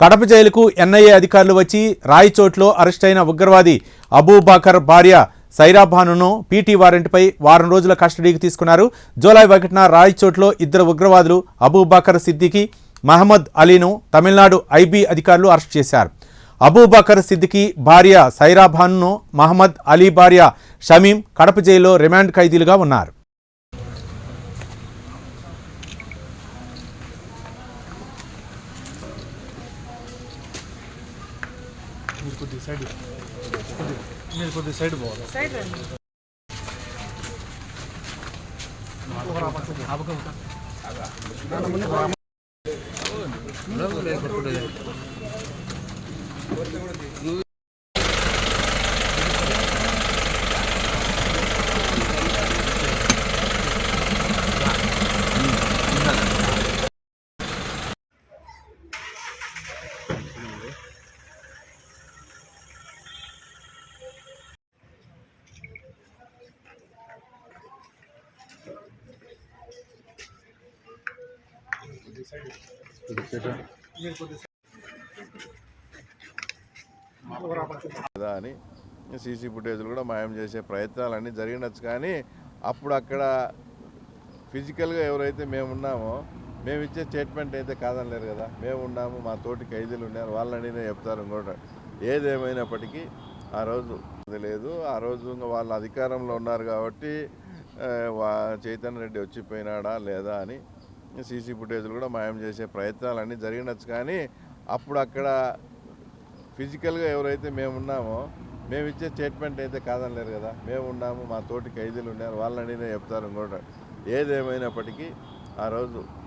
కడప జైలుకు ఎన్ఐఏ అధికారులు వచ్చి రాయచోట్లో అరెస్టైన ఉగ్రవాది అబూబాకర్ భార్య సైరాభానును పీటీ వారెంట్పై వారం రోజుల కస్టడీకి తీసుకున్నారు. జూలై ఒకటిన రాయచోట్లో ఇద్దరు ఉగ్రవాదులు అబూబాకర్ సిద్దికి మహమ్మద్ అలీను తమిళనాడు ఐబీ అధికారులు అరెస్ట్ చేశారు. అబూబకర్ సిద్దికి భార్య సైరాభానును మహమ్మద్ అలీ భార్య షమీం కడప జైల్లో రిమాండ్ ఖైదీలుగా ఉన్నారు. మీరు కొద్దిగా సైడ్ మీరు కొద్దిగా సైడ్ పోవాలి. సైడ్ రండి. కదా అని సీసీ ఫుటేజ్లు కూడా మాయం చేసే ప్రయత్నాలన్నీ జరిగినచ్చు. కానీ అప్పుడు అక్కడ ఫిజికల్గా ఎవరైతే మేము ఉన్నామో మేము ఇచ్చే స్టేట్మెంట్ అయితే కాదనలేరు కదా. మేము ఉన్నాము మా తోటి ఖైదీలు ఉన్నారు వాళ్ళని చెప్తారు ఇంకోట. ఏదేమైనప్పటికీ ఆ రోజు లేదు. ఆ రోజు వాళ్ళ అధికారంలో ఉన్నారు కాబట్టి చైతన్య రెడ్డి వచ్చిపోయినాడా లేదా అని సీసీ ఫుటేజ్లు కూడా మాయం చేసే ప్రయత్నాలు అన్నీ జరిగినచ్చు కానీ అప్పుడు అక్కడ ఫిజికల్గా ఎవరైతే మేము ఉన్నామో మేము ఇచ్చే స్టేట్మెంట్ అయితే కాదనలేరు కదా. మేము ఉన్నాము మా తోటి ఖైదీలు ఉన్నారు వాళ్ళని చెప్తారు ఇంకోటి. ఏదేమైనప్పటికీ ఆ రోజు